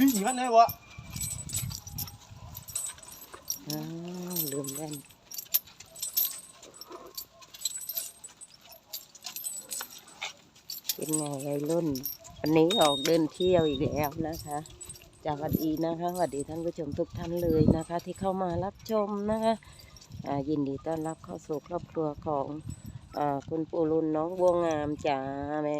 สิงั้นเลยวะอ้าวลืมแว่นเป็นไงวัยรุ่น วันนี้ออกเดินเที่ยวอีกแล้วนะคะจากวัสดีนะคะสวัสดีท่านผู้ชมทุกท่านเลยนะคะ ที่เข้ามารับชมนะคะยินดีต้อนรับเข้าสู่ครอบครัวของอคุณปูรุนน้องบัวงามจ๋าแม่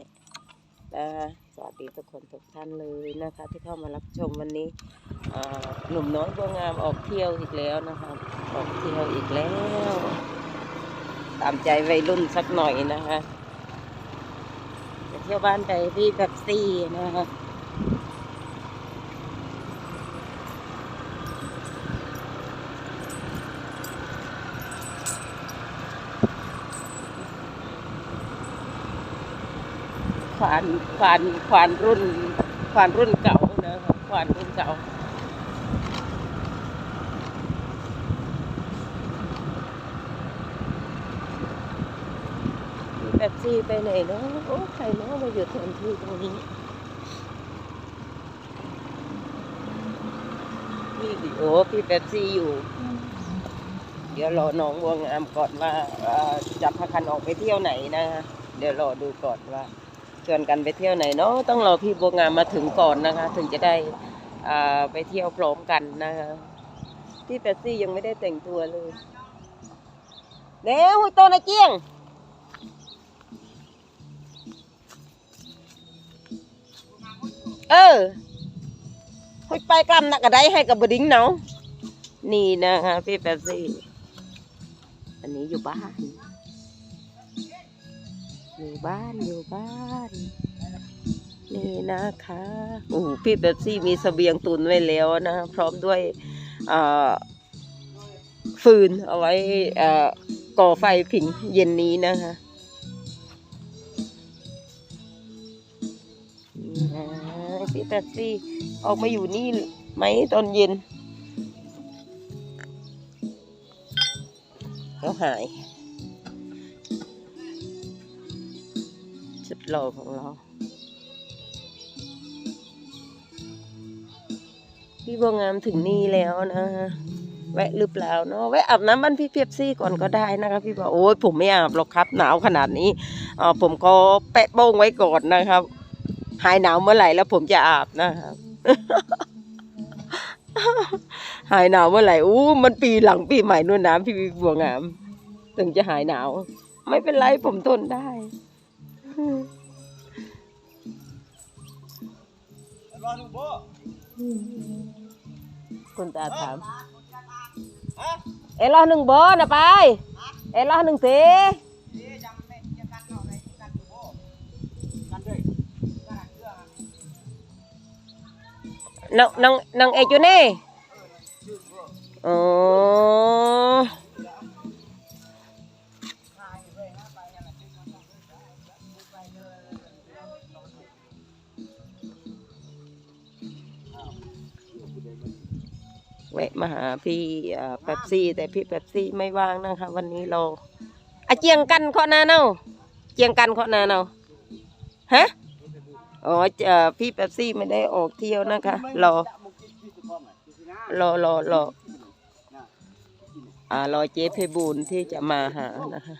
นะคะ วัสดีทุกคนทุกท่านเลยนะคะ ที่เข้ามารับชมวันนี้หนุ่มน้อยบัวงามออกเที่ยวอีกแล้วนะคะออกเที่ยวอีกแล้ว ตามใจวัยรุ่นสักหน่อยนะคะไปเที่ยวบ้านไปพี่แบบซี่นะคะ ควานควานควานรุ่นควานรุ่นเก่านะคะควานรุ่นเก่ามีแป๊บซี่ไปไหนเนาะโอ้ใครเนาะมาอยู่แทนที่ตรงนี้พี่โอ้พี่แป๊บซี่อยู่ เดี๋ยวรอน้องวงงามก่อนว่าเอ่อจะพาคันออกไปเที่ยวไหนนะ เดี๋ยวรอดูก่อนว่า ชวนกันไปเที่ยวไหนเนาะต้องรอพี่บัวงามมาถึงก่อนนะคะ ถึงจะได้อ่าไปเที่ยวพร้อมกันนะคะพี่แปซี่ยังไม่ได้แต่งตัวเลยเดี๋ยวหุยโตนะเจียงเออคุยไปกล้ำนักกระไดให้กับบดิ้งเนาะนี่นะคะพี่แปซี่อันนี้อยู่บ้าน อยู่บ้านอยู่บ้าน นี่นะคะโอ้พี่แป๊บซี่มีเสบียงตุนไว้แล้วนะ พร้อมด้วยฟืนเอาไว้ก่อไฟผิงเย็นนี้นะคะนี่นะพี่แป๊บซี่ออกมาอยู่นี่ไหมตอนเย็นแล้วหาย ชุดหล่อของเรา พี่บัวงามถึงนี่แล้วนะแวะหรือเปล่าเนาะแวะอาบน้ำบ้านพี่เพียบซี่ก่อนก็ได้นะคะพี่บอกโอ้ยผมไม่อาบหรอกครับ หนาวขนาดนี้อ่าผมก็แปะโป้งไว้ก่อนนะครับ หายหนาวเมื่อไหร่แล้วผมจะอาบนะครับหายหนาวเมื่อไหร่อู้มันปีหลังปีใหม่นู่นนะพี่บัวงาม ถึงจะหายหนาว ไม่เป็นไรผมทนได้ คุณตาถามเอลอหนึ่งโบนะไป เอลอหนึ่งเสนี่ยังนังกันเอาไหนกันอยู่โบกันด้วยกันเรื่องน้องน้องน้องเอกอยู่นี่อ๋อ แวะมาหาพี่อ่าเป๊ปซี่ แต่พี่เป๊ปซี่ไม่ว่างนะคะ วันนี้เราอะเจียงกันข้อหนาเนาเจียงกันข้อหนาเนาฮะอ๋อเอ่อพี่เป๊ปซี่ไม่ได้ออกเที่ยวนะคะรอรอรอรออ่ารอเจ๊เพบูลที่จะมาหานะคะ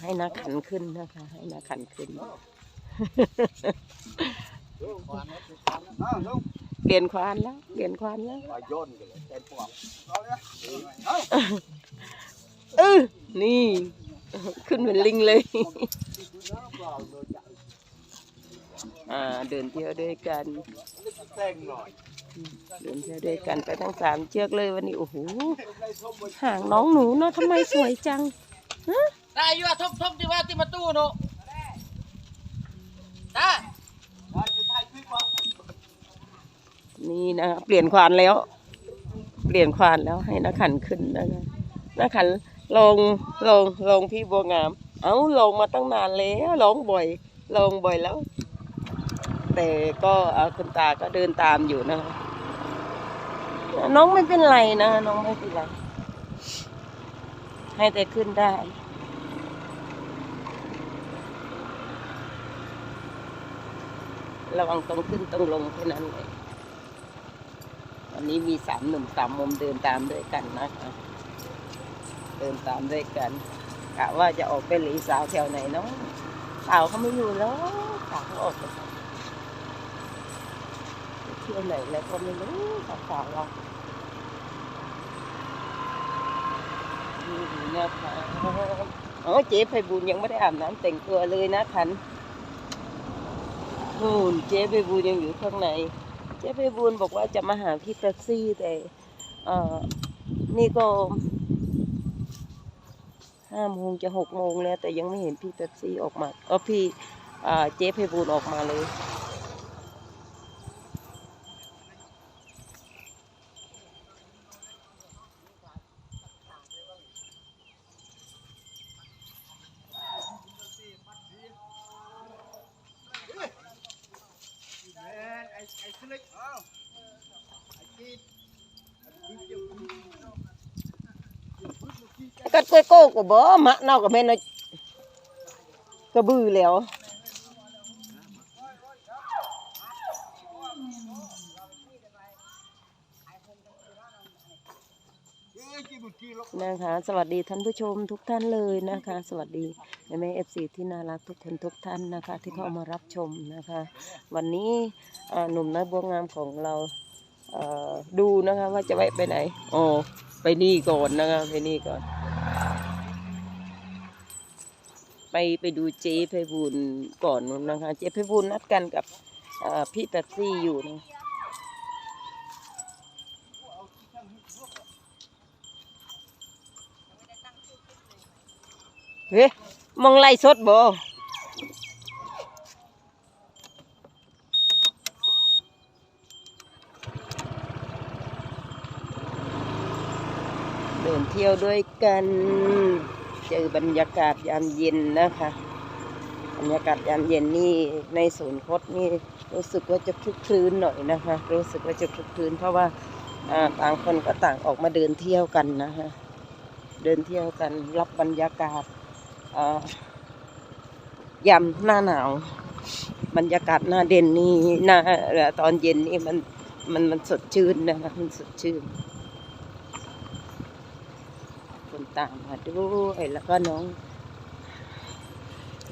ให้นักขันขึ้นนะคะ ให้นักขันขึ้น เปลี่ยนควานแล้ว เปลี่ยนควานแล้วย่นเต็มปวกเออนี่ ขึ้นเป็นลิงเลย อ่า เดินเที่ยวด้วยกันแต่งหน่อย เดินเที่ยวด้วยกันไปทั้งสามเชือกเลยวันนี้โอ้โหห่างน้องหนูเนาะทำไมสวยจังได้อยู่อะทบทบที่ว่าที่มาตู้เนาะได้นี่นะเปลี่ยนควานแล้ว เปลี่ยนควานแล้วให้นักขันขึ้นนะคะนักขันลงลงลงพี่บัวงาม เอ้าลงมาตั้งนานแล้วลงบ่อย ลงบ่อยแล้ว แต่ก็เอ่อคุณตาก็เดินตามอยู่นะคะ น้องไม่เป็นไรนะ น้องไม่เป็นไร ให้แต่ขึ้นได้ระวังต้องขึ้นต้องลงแค่นั้นเลยวันนี้มีสามหนุ่มสามมุมเดินตามด้วยกันนะคะเดินตามด้วยกันกะว่าจะออกไปหลีสาวแถวไหนน้องสาวเขาไม่อยู่แล้วสาวเขาออกไป เที่ยวไหนแล้วก็ไม่รู้สาวๆเรานี่นะคะอ๋อเจ๊ไพบูลยังไม่ได้อาบน้ำแต่งตัวเลยนะคันนู่นเจ๊ไปบูลยังอยู่ข้างใน เจ๊ไปบูลบอกว่าจะมาหาพี่แท็กซี่แต่เออนี่ก็ห้าโมงจะหกโมงแล้วแต่ยังไม่เห็นพี่แท็กซี่ออกมาเออพี่เจ๊ไปบูลออกมาเลย ไอ้สนิทเอ้าไอ้จีดไอ้จีดเดี๋ยวผมกัดกล้วยโก้ก็บ่มะเน่ากับแม่น่ะกระบือแล้ว เอ้ยจีบุจีหรอก นะคะ สวัสดีท่านผู้ชมทุกท่านเลยนะคะ สวัสดีแม่แม่เอฟซีที่น่ารักทุกคนทุกท่านนะคะ ที่เข้ามารับชมนะคะ วันนี้หนุ่มนักบัวงามของเราดูนะคะว่าจะแวะไปไหนอ๋อไปนี่ก่อนนะคะไปนี่ก่อน ไปไปดูเจ๊ไพบูลย์ก่อนนะคะ เจ๊ไพบูลย์นัดกันกับพี่แป๊บซี่อยู่นะ เฮ้ยมองไล่สดบ่เดินเที่ยวด้วยกัน เจอบรรยากาศยามเย็นนะคะ บรรยากาศยามเย็นนี่ในศูนย์คดนี่รู้สึกว่าจะคลึกคลื้นหน่อยนะคะ รู้สึกว่าจะคลึกคลื้นเพราะว่าต่างคนก็ต่างออกมาเดินเที่ยวกันนะคะเดินเที่ยวกันรับบรรยากาศ ยามหน้าหนาว บรรยากาศหน้าเด่นนี่หน้าตอนเย็นนี่มันมันมันสดชื่นนะคะมันสดชื่น คนตามมาด้วยแล้วก็น้อง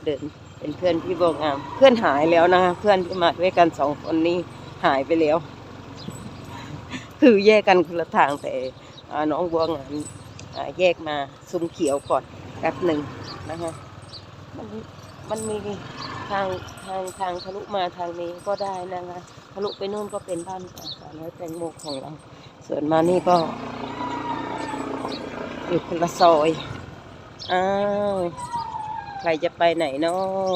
เดินเป็นเพื่อนพี่โบงาม เพื่อนหายแล้วนะคะเพื่อนที่มาด้วยกันสองคนนี้หายไปแล้ว คือแยกกันคนละทางแต่น้องบัวงามแยกมาซุ้มเขียวก่อนแป๊บหนึ่ง นะคะ มันมันมีทางทางทางทะลุมาทางนี้ก็ได้นะคะทะลุไปนู่นก็เป็นบ้านของสาวน้อยแตงโมของเรา ส่วนมานี่ก็อยู่คนละซอยอ้าวใครจะไปไหนเนาะ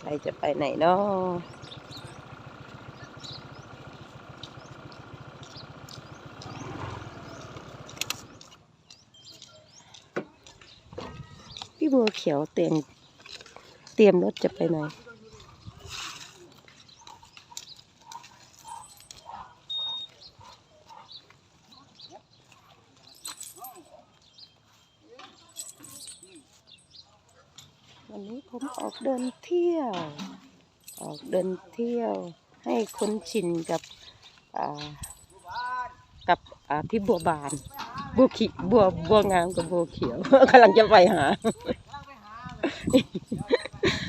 ใครจะไปไหนเนาะ บัวเขียวเตรียมเตรียมรถจะไปไหนวันนี้ผมออกเดินเที่ยว ออกเดินเที่ยว ให้คุ้นชินกับอ่า กับพี่บัวบานบัวขีบัวบัวงามกับบัวเขียวกำลังจะไปหา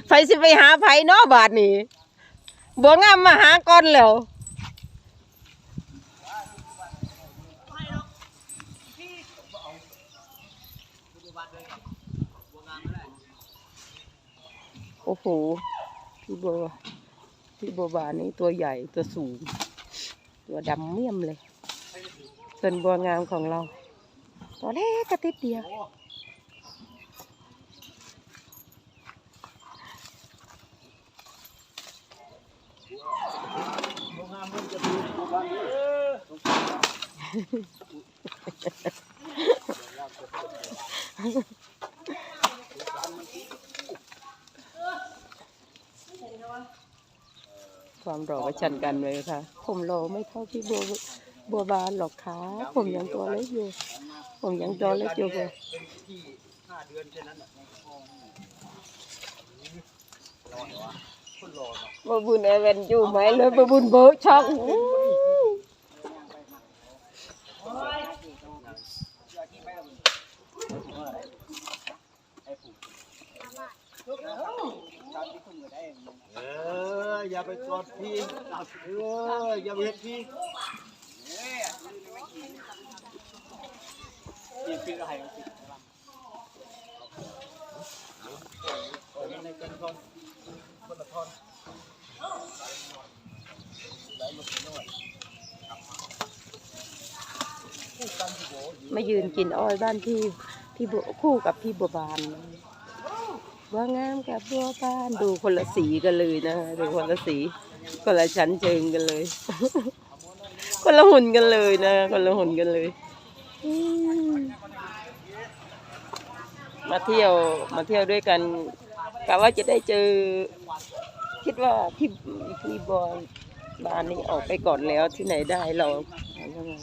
ไฟสิไปหาไผเนาะบาทนี้บัวงามมาหาก่อนแล้วโอ้โหพี่บัวพี่บัวบานนี่ตัวใหญ่ตัวสูง ตัวดำเมี่ยมเลย ส่วนบัวงามของเรา ตัวเล็กกระติดเดียว ความหล่อประชันกันเลยค่ะ ผมหล่อไม่เท่าพี่บัว บัวบานหรอกค่ะผมยังตัวเล็กอยู่ ผมยังตัวเล็กอยู่ค่ะเป็นที่ห้าเดือนแค่นั้นแหละในคลองรอวะคนรอเนาะบบุญเอเวนอยู่ไหมเลยบบุญเบิร์ช็อกอู้เอออย่าไปกอดพี่เอออย่าไปเห็นพี่ พี่พี่อะไรพี่ในกันคนคนละทอนมายืนกินอ้อยบ้านพี่พี่บัวคู่กับพี่บัวบานบัวงามกับบัวบานดูคนละสีกันเลยนะดูคนละสีคนละชั้นเชิงกันเลย คนละหุ่นกันเลยนะ คนละหุ่นกันเลยอื มาเที่ยวมาเที่ยวด้วยกันกะว่าจะได้เจอ คิดว่าพี่พี่บอยบ้านนี้ออกไปก่อนแล้วที่ไหนได้เราเอายังไง